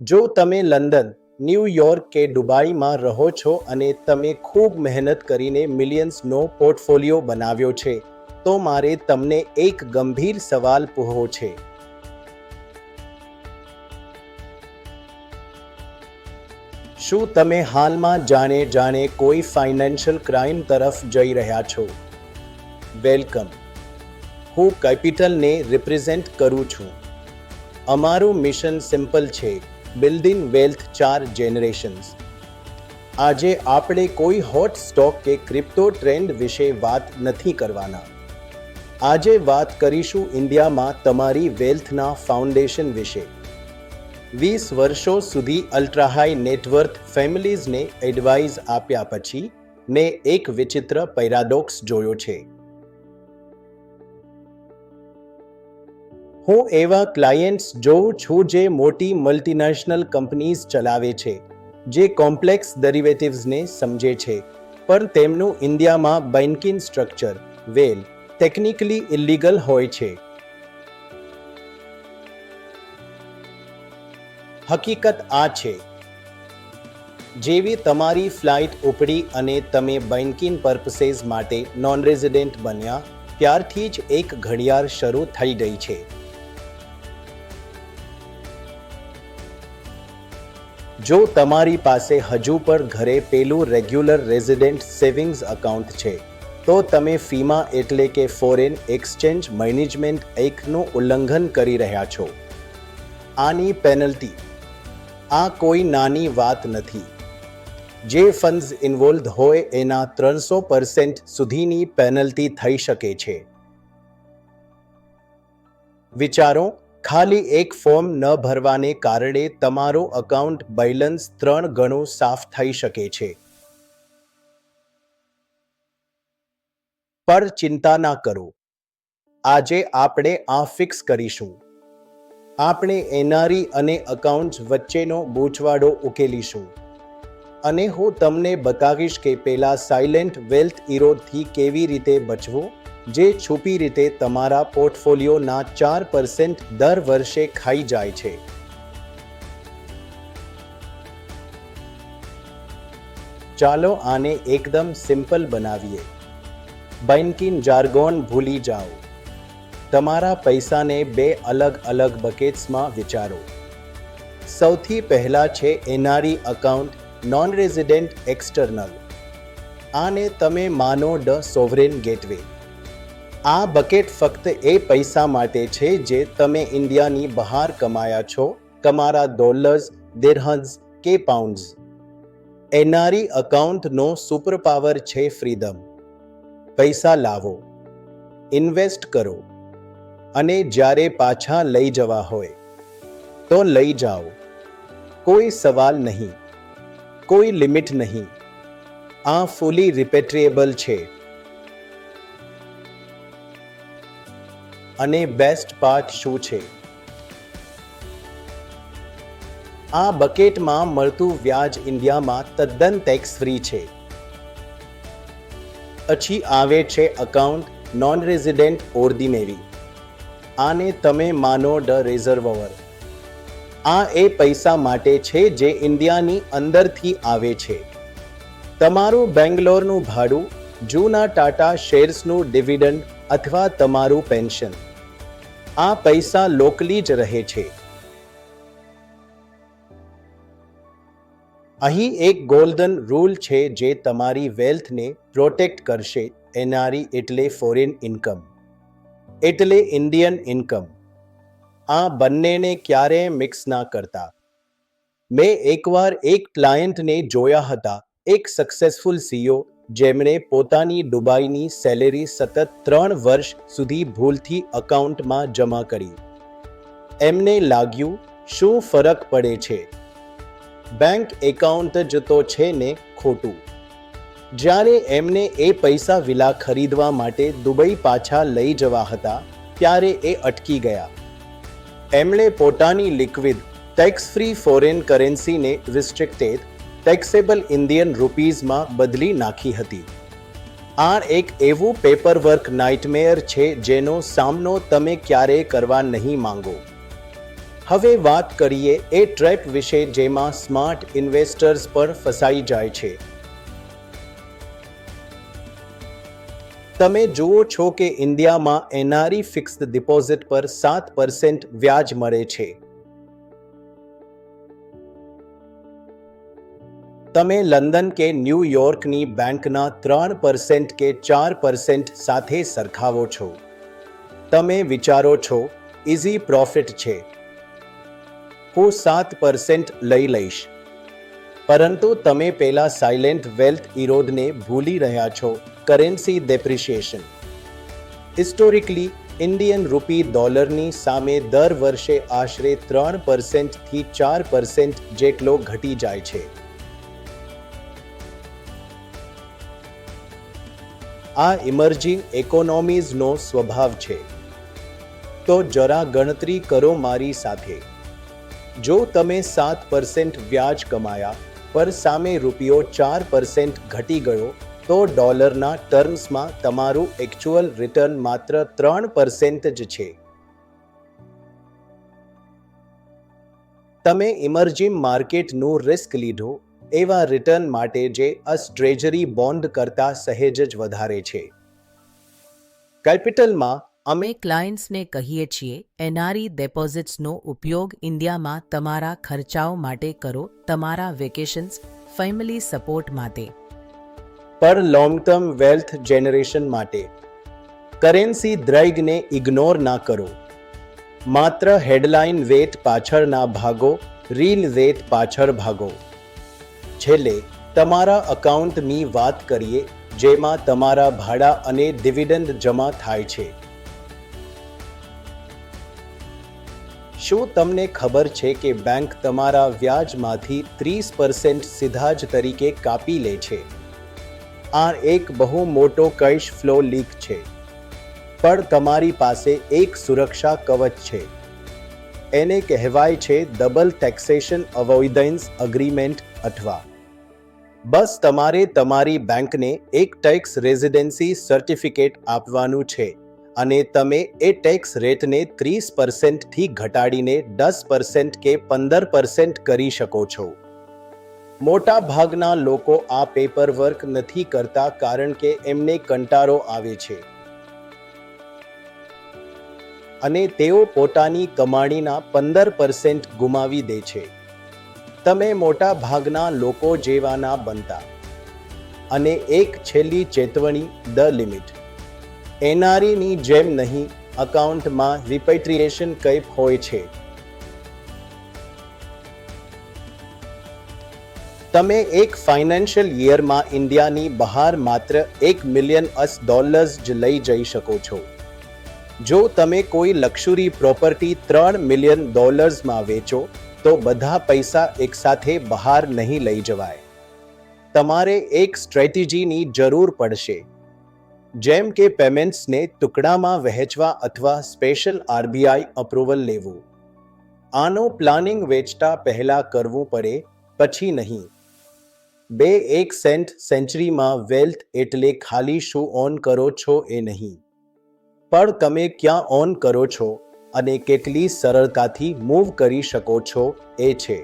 જો તમે London New York કે દુબઈમાં રહો છો અને તમે ખૂબ મહેનત કરીને મિલિયન્સનો પોર્ટફોલિયો બનાવ્યો છે, તો મારે તમને એક ગંભીર સવાલ પૂછવો છે. શું તમે હાલમાં જાણે જાણે કોઈ ફાઇનાન્શિયલ ક્રાઇમ તરફ જઈ રહ્યા છો? વેલકમ. હું કેપિટલને રિપ્રેઝેન્ટ કરું છું. અમારું મિશન સિમ્પલ છે. બિલ્ડિંગ વેલ્થ ચાર જનરેશન્સ આજે આપણે કોઈ હોટ સ્ટોક કે ક્રિપ્ટો ટ્રેન્ડ વિશે વાત નથી કરવાના. આજે વાત કરીશું ઇન્ડિયામાં તમારી વેલ્થના ફાઉન્ડેશન વિશે. વીસ વર્ષો સુધી અલ્ટ્રા હાઈ નેટવર્થ ફેમિલીઝને એડવાઇસ આપ્યા પછી મેં એક વિચિત્ર પેરાડોક્સ જોયો છે. હું એવા ક્લાયન્ટ્સ જોઉં છું જે મોટી મલ્ટીનેશનલ કંપનીઝ ચલાવે છે, જે કોમ્પ્લેક્સ ડેરિવેટિવ્સને સમજે છે. પણ તેમનું ઇન્ડિયામાં banking structure well technically illegal હોય છે. હકીકત આ છે. જેવી તમારી ફ્લાઇટ ઉપડી અને તમે બેન્કિંગ પર્પसेस માટે નોન રેઝિડેન્ટ બન્યા, ત્યારથી જ એક ઘડિયાળ શરૂ થઈ ગઈ છે. જો તમારી પાસે હજુ પણ ઘરે પેલું રેગ્યુલર રેઝિડેન્ટ સેવિંગ્સ એકાઉન્ટ છે, તો તમે ફીમા એટલે કે ફોરેન એક્સચેન્જ મેનેજમેન્ટ એક્ટનું ઉલ્લંઘન કરી રહ્યા છો. આની પેનલ્ટી. આ કોઈ નાની વાત નથી. જે ફંડ્સ ઇન્વોલ્વ હોય એના ત્રણસો પરસેન્ટ સુધીની પેનલ્ટી થઈ શકે છે. વિચારો ખાલી એક ફોર્મ ન ભરવાને કારણે તમારો અકાઉન્ટ બેલેન્સ ત્રણ ગણું સાફ થઈ શકે છે. પર ચિંતા ના કરો. આજે આપણે આ ફિક્સ કરીશું. આપણે એનઆરઈ અને અકાઉન્ટ્સ વચ્ચેનો ગૂંચવાડો ઉકેલીશું. અને હું તમને બતાવીશ કે પેલા સાયલેન્ટ વેલ્થ ઇરોડથી કેવી રીતે બચવું? જે છુપી રીતે તમારા પોર્ટફોલિયોના ચાર પર્સન્ટ દર વર્ષે ખાઈ જાય છે. ચાલો આને એકદમ સિમ્પલ બનાવીએ. બેન્કિંગ જાર્ગોન ભૂલી જાઓ. તમારા પૈસાને બે અલગ અલગ બકેટ્સમાં વિચારો. સૌથી પહેલા છે NRE account non resident external આને તમે માનો ડ સોવરેન ગેટવે આ બકેટ ફક્ત એ પૈસા માટે છે જે તમે ઇન્ડિયાની બહાર કમાયા છો, તમારા ડોલર્સ દિરહન્સ કે પાઉન્ડ્સ એનઆરઈ અકાઉન્ટનો સુપર પાવર છે ફ્રીડમ પૈસા લાવો. ઇન્વેસ્ટ કરો. અને જ્યારે પાછા લઈ જવા હોય, તો લઈ જાઓ. કોઈ સવાલ નહીં. કોઈ લિમિટ નહીં. આ ફૂલી રિપેટ્રેબલ છે. અને બેસ્ટ પાર્ટ શું છે? આ બકેટમાં મળતું વ્યાજ ઇન્ડિયામાં તદ્દન ટેક્સ ફ્રી છે. પછી આવે છે અકાઉન્ટ નોન રેઝિડેન્ટ ઓર્ડિનેરી આને તમે માનો ડ રિઝર્વર આ એ પૈસા માટે છે જે ઇન્ડિયાની અંદરથી આવે છે. તમારું બેંગ્લોરનું ભાડું, જૂના ટાટા શેર્સનું ડિવિડન્ડ અથવા તમારું પેન્શન. આ પૈસા લોકલી જ રહે છે. અહીં એક ગોલ્ડન રૂલ છે જે તમારી વેલ્થને પ્રોટેક્ટ કરશે એનઆરઈ એટલે ફોરેન ઇન્કમ એટલે ઇન્ડિયન ઇન્કમ આ બંનેને ક્યારેય મિક્સ ના કરતા. મેં એકવાર એક ક્લાયન્ટને જોયા હતા, એક સક્સેસફુલ સીઓ જેમણે પોતાની દુબઈની સેલેરી સતત ત્રણ વર્ષ સુધી ભૂલથી અકાઉન્ટમાં જમા કરી. એમને લાગ્યું, શું ફરક પડે છે? બેંક એકાઉન્ટ જ તો છે ને ખોટું. જ્યારે એમને એ પૈસા વિલા ખરીદવા માટે દુબઈ પાછા લઈ જવા હતા, ત્યારે એ અટકી ગયા. એમણે પોતાની લિક્વિડ ટેક્સ ફ્રી ફોરેન કરન્સીને રિસ્ટ્રિક્ટેડ ટેક્સેબલ ઇન્ડિયન રૂપીઝમાં બદલી નાખી હતી. આ એક એવું પેપરવર્ક નાઇટમેયર છે જેનો સામનો તમે ક્યારેય કરવા નહીં માંગો. હવે વાત કરીએ એ ટ્રેપ વિશે જેમાં સ્માર્ટ ઇન્વેસ્ટર્સ પર ફસાઈ જાય છે. તમે જુઓ છો કે ઇન્ડિયામાં એનઆરઈ ફિક્સ્ડ ડિપોઝિટ પર સાત પર્સન્ટ વ્યાજ મળે છે. તમે લંડન કે ન્યૂયોર્કની બેંકના ત્રણ પર્સન્ટ કે ચાર પર્સન્ટ સાથે સરખાવો છો. તમે વિચારો છો ઇઝી પ્રોફિટ છે. હું સાત પર્સેન્ટ લઈ લઈશ. પરંતુ તમે પેલા સાયલેન્ટ વેલ્થ ઇરોડને ભૂલી રહ્યા છો કરેન્સી ડેપ્રિશિએશન હિસ્ટોરિકલી ઇન્ડિયન રૂપી ડોલરની સામે દર વર્ષે આશરે ત્રણ પર્સેન્ટથી ચાર પર્સન્ટ જેટલો ઘટી જાય છે. આ ઇમર્જિંગ ઇકોનોમીઝનો સ્વભાવ છે. તો જરા ગણતરી કરો મારી સાથે. જો તમે સાત પર્સન્ટ વ્યાજ કમાયા, પર સામે રૂપિયો ચાર પર્સેન્ટ ઘટી ગયો, તો ડોલરના ટર્મ્સમાં તમારું એકચ્યુઅલ રિટર્ન માત્ર ત્રણ પરસેન્ટ જ છે. તમે ઇમર્જિંગ માર્કેટનું રિસ્ક લીધો એવા રિટર્ન માટે જે અસ ટ્રેજરી બોન્ડ કરતાં સહેજ જ વધારે છે. કેપિટલમાં અમે અમે ક્લાયન્ટ્સને કહીએ છીએ એનઆરઈ ડેપોઝિટ્સનો ઉપયોગ ઇન્ડિયામાં તમારા ખર્ચાઓ માટે કરો તમારા વેકેશન્સ ફેમિલી સપોર્ટ માટે. પર લોંગ ટર્મ વેલ્થ જનરેશન માટે. કરેન્સી દ્રૈગને ઇગ્નોર ના કરો. માત્ર હેડલાઇન વેટ પાછળના ભાગો રીલ વેટ પાછળ ભાગો. છેલ્લે તમારા અકાઉન્ટની વાત કરીએ, જેમાં તમારા ભાડા અને ડિવિડન્ડ જમા થાય છે. શું તમને ખબર છે કે બેંક તમારા વ્યાજમાંથી ત્રીસ પર્સન્ટ સીધા જ તરીકે કાપી લે છે? આ એક બહુ મોટો કેશ ફ્લો લીક છે. પણ તમારી પાસે એક સુરક્ષા કવચ છે. એને કહેવાય છે ડબલ ટેક્સેશન અવોઇડન્સ અગ્રીમેન્ટ અથવા બસ તમારે તમારી બેંકને એક ટેક્સ રેઝિડેન્સી સર્ટિફિકેટ આપવાનું છે અને તમે એ ટેક્સ રેટને ત્રીસ પરસેન્ટથી ઘટાડીને દસ પરસેન્ટ કે પંદર પરસેન્ટ કરી શકો છો. મોટા ભાગના લોકો આ પેપર વર્ક નથી કરતા કારણ કે એમને કંટાળો આવે છે. અને તેઓ પોતાની કમાણીના પંદર પરસેન્ટ ગુમાવી દે છે. તમે મોટા ભાગના લોકો જેવાના બનતા. અને એક છેલ્લી ચેતવણી, ધ લિમિટ. એનઆરઈની જેમ નહીં, અકાઉન્ટમાં રિપેટ્રિએશન કંઈક હોય છે. તમે એક ફાઇનાન્શિયલ યરમાં ઇન્ડિયાની બહાર માત્ર એક મિલિયન અસ ડોલર્સ જ લઈ જઈ શકો છો. જો તમે કોઈ લક્ષુરી પ્રોપર્ટી ત્રણ મિલિયન ડોલર્સમાં વેચો તો બધા પૈસા એકસાથે બહાર નહીં લઈ જવાય. તમારે એક સ્ટ્રેટેજીની જરૂર પડશે. જેમ કે પેમેન્ટ્સને ટુકડામાં વહેંચવા અથવા સ્પેશિયલ આરબીઆઈ અપ્રુવલ લેવું. આનો પ્લાનિંગ વેચતા પહેલા કરવું પડે, પછી નહીં. બે એક સેન્ટ સેન્ચુરીમાં વેલ્થ એટલે ખાલી શું ઓન કરો છો એ નહીં. પણ તમે ક્યાં ઓન કરો છો? અને કેટલી સરળતાથી મૂવ કરી શકો છો એ છે.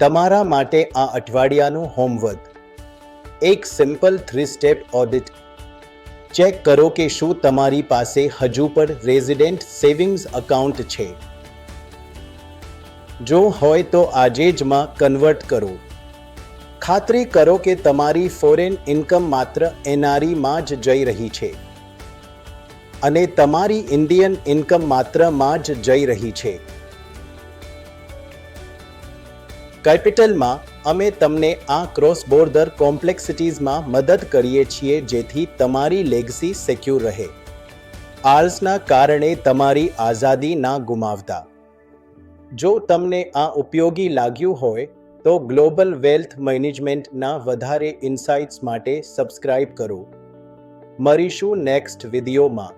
તમારા માટે આ અઠવાડિયાનું હોમવર્ક એક simple three step audit check કરો કે શું તમારી પાસે હજુ પણ રેઝિડેન્ટ સેવિંગ્સ અકાઉન્ટ છે. જો હોય તો આજે જ માં કન્વર્ટ કરો. ખાતરી કરો કે તમારી ફોરેન ઇન્કમ માત્ર એનઆરઈમાં જ જઈ રહી છે. અને તમારી ઇન્ડિયન ઇન્કમ માત્રમાં જ જઈ રહી છે. કેપિટલમાં અમે તમને આ ક્રોસ બોર્ડર કોમ્પ્લેક્સિટીઝમાં મદદ કરીએ છીએ જેથી તમારી લેગસી સિક્યુર રહે. આર્સના કારણે તમારી આઝાદી ના ગુમાવતા. જો તમને આ ઉપયોગી લાગ્યું હોય, તો ગ્લોબલ વેલ્થ મેનેજમેન્ટના વધારે ઇન્સાઇટ્સ માટે સબસ્ક્રાઇબ કરો. મળીશું નેક્સ્ટ વિડીયોમાં.